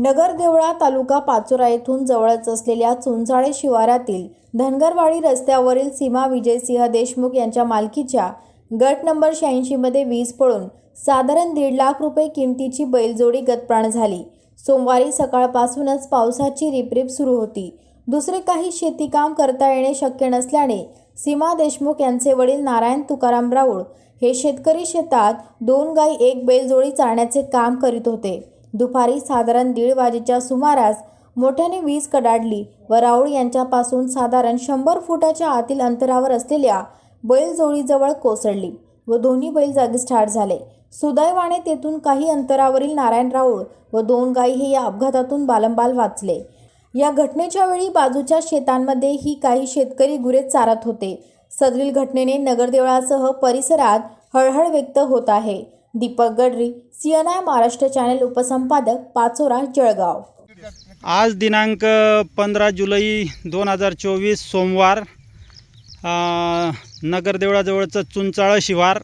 नगरदेवळा तालुका पाचोरा येथून जवळच असलेल्या चुंचाळे शिवारातील धनगरवाडी रस्त्यावरील सीमा विजयसिंह देशमुख यांच्या मालकीच्या गट नंबर शहाऐंशीमध्ये वीज पडून साधारण दीड लाख रुपये किमतीची बैलजोडी गतप्राण झाली. सोमवारी सकाळपासूनच पावसाची रिपरिप सुरू होती. दुसरे काही शेतीकाम करता येणे शक्य नसल्याने सीमा देशमुख यांचे वडील नारायण तुकाराम राऊळ हे शेतकरी शेतात दोन गाई एक बैलजोडी चालण्याचे काम करीत होते. दुपारी साधारण दीड वाजेच्या सुमारास मोठ्याने वीज कडाडली व राऊळ यांच्यापासून साधारण शंभर फुटाच्या आतील अंतरावर असलेल्या बैलजोळीजवळ कोसळली व दोन्ही बैल जागीच ठार झाले. सुदैवाने तेथून काही अंतरावरील नारायण राऊळ व दोन गायी हे या अपघातातून बालंबाल वाचले. या घटनेच्या वेळी बाजूच्या शेतांमध्ये ही काही शेतकरी गुरे चारत होते. सदरील घटनेने नगरदेवळासह परिसरात हळहळ व्यक्त होत आहे. दीपक गडरी सीएनआय महाराष्ट्र चॅनल उपसंपादक पाचोरा जळगाव. आज दिनांक पंधरा जुलै दोन हजार चोवीस सोमवार नगरदेवळाजवळचं चुंचाळं शिवार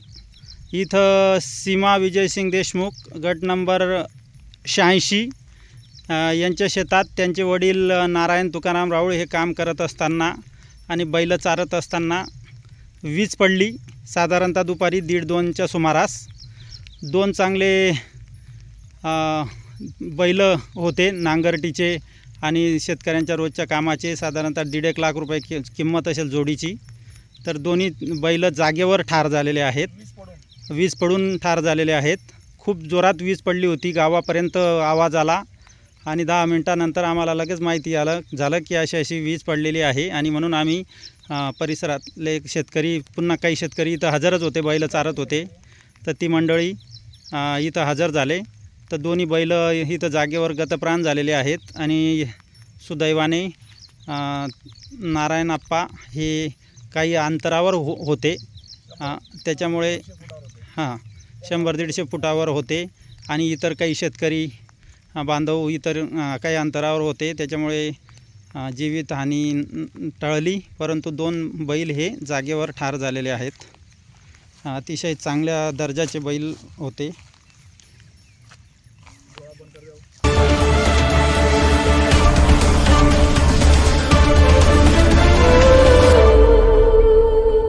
इथं सीमा विजयसिंग देशमुख गट नंबर शहाऐंशी यांच्या शेतात त्यांचे वडील नारायण तुकाराम राऊळ हे काम करत असताना आणि बैल चारत असताना वीज पडली. साधारणतः दुपारी दीड दोनच्या सुमारास दोन चांगले बैल होते नांगरटीचे आणि शेतकऱ्यांच्या रोजच्या कामाचे. साधारणतः दीड एक लाख रुपये कि किंमत असेल जोडीची. तर दोन्ही बैल जागेवर ठार झालेले आहेत. वीज पडून ठार झालेले आहेत. खूप जोरात वीज पडली होती. गावापर्यंत आवाज आला आणि दहा मिनटानंतर आम्हाला लगेच माहिती आलं झालं की अशी अशी वीज पडलेली आहे आणि म्हणून आम्ही परिसरातले शेतकरी पुन्हा काही शेतकरी इथं हजरच होते बैल चारत होते. तर ती मंडळी इथं हजर झाले. तर दोन्ही बैल इथं जागेवर गतप्राण झालेले आहेत. आणि सुदैवाने नारायण आप्पा हे काही अंतरावर हो होते. त्याच्यामुळे हां शंभर दीडशे फुटावर होते. आणि इतर काही शेतकरी बांधव इतर काही अंतरावर होते. त्याच्यामुळे जीवितहानी टळली. परंतु दोन बैल हे जागेवर ठार झालेले आहेत. अतिशय चांगल्या दर्जाचे बैल होते.